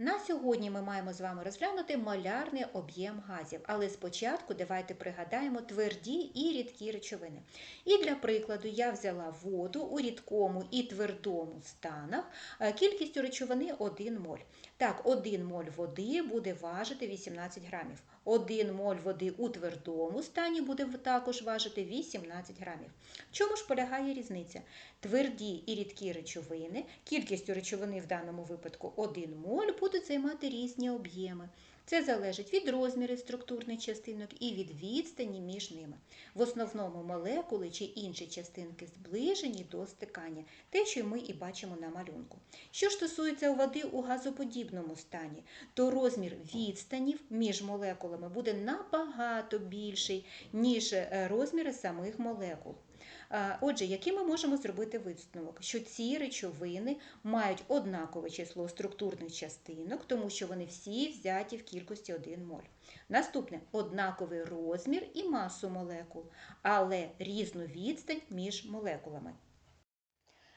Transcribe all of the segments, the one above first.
На сьогодні ми маємо з вами розглянути малярний об'єм газів, але спочатку давайте пригадаємо тверді і рідкі речовини. І для прикладу я взяла воду у рідкому і твердому станах е, кількістю речовини 1 моль. Так, 1 моль води буде важити 18 грамів. 1 моль води у твердому стані буде також важити 18 грамів. В чому ж полягає різниця? Тверді і рідкі речовини, кількістю речовини в даному випадку 1 моль, будуть займати різні об'єми. Це залежить від розмірів структурних частинок і від відстані між ними. В основному молекули чи інші частинки зближені до стикання, те, що ми і бачимо на малюнку. Що ж стосується води у газоподібному стані, то розмір відстанів між молекулами буде набагато більший, ніж е, розміри самих молекул. Отже, який ми можемо зробити висновок? Що ці речовини мають однакове число структурних частинок, тому що вони всі взяті в кількості 1 моль. Наступне однаковий розмір і масу молекул, але різну відстань між молекулами.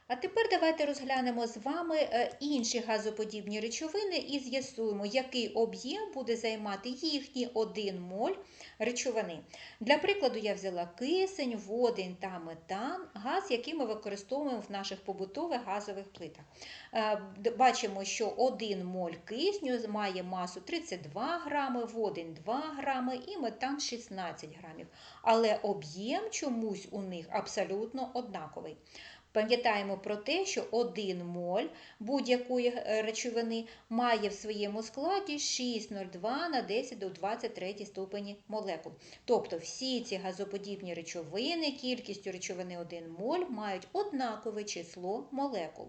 А тепер давайте розглянемо з вами е, інші газоподібні речовини і з'ясуємо, який об'єм буде займати їхній 1 моль речовини. Для прикладу, я взяла кисень, водень та метан, газ, який ми використовуємо в наших побутових газових плитах. Е, бачимо, що 1 моль кисню має масу 32 грами, водень 2 грами і метан 16 грамів. Але об'єм чомусь у них абсолютно однаковий. Пам'ятаємо про те, що 1 моль будь-якої е, речовини має в своєму складі 6,02 на 10 до 23 ступені молекул. Тобто всі ці газоподібні речовини кількістю речовини 1 моль мають однакове число молекул.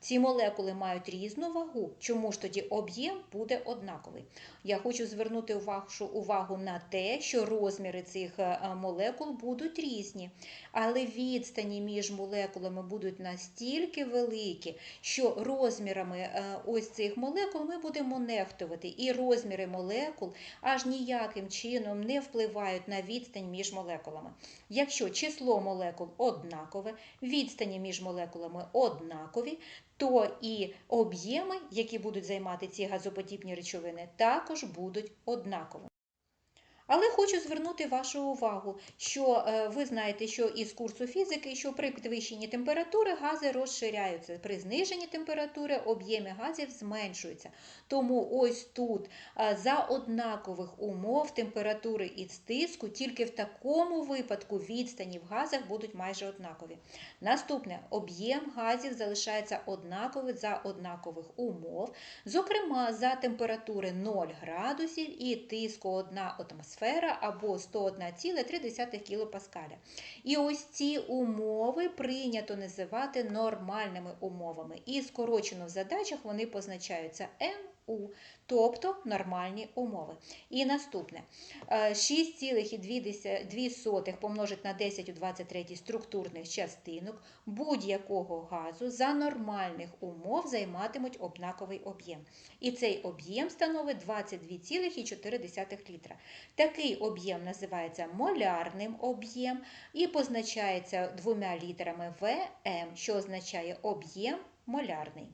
Ці молекули мають різну вагу, чому ж тоді об'єм буде однаковий. Я хочу звернути вашу увагу на те, що розміри цих е, молекул будуть різні, але відстані між молекулами будуть настільки великі, що розмірами е, ось цих молекул ми будемо нехтувати. І розміри молекул аж ніяким чином не впливають на відстань між молекулами. Якщо число молекул однакове, відстані між молекулами однакові, то і об'єми, які будуть займати ці газоподібні речовини, також будуть однаковими. Але хочу звернути вашу увагу, що е, ви знаєте, що із курсу фізики, що при підвищенні температури гази розширяються. При зниженні температури об'єми газів зменшуються. Тому ось тут е, за однакових умов температури і стиску, тільки в такому випадку відстані в газах будуть майже однакові. Наступне об'єм газів залишається однаковий за однакових умов, зокрема за температури 0 градусів і тиску 1 атмосфера атмосфера або 101,3 кПа. І ось ці умови прийнято називати нормальними умовами. І скорочено в задачах вони позначаються М. У, тобто нормальні умови. І наступне 6,2 помножить на 10 у 23 структурних частинок будь-якого газу за нормальних умов займатимуть однаковий об'єм. І цей об'єм становить 22,4 літра. Такий об'єм називається молярним об'єм і позначається двома літерами ВМ, що означає об'єм молярний.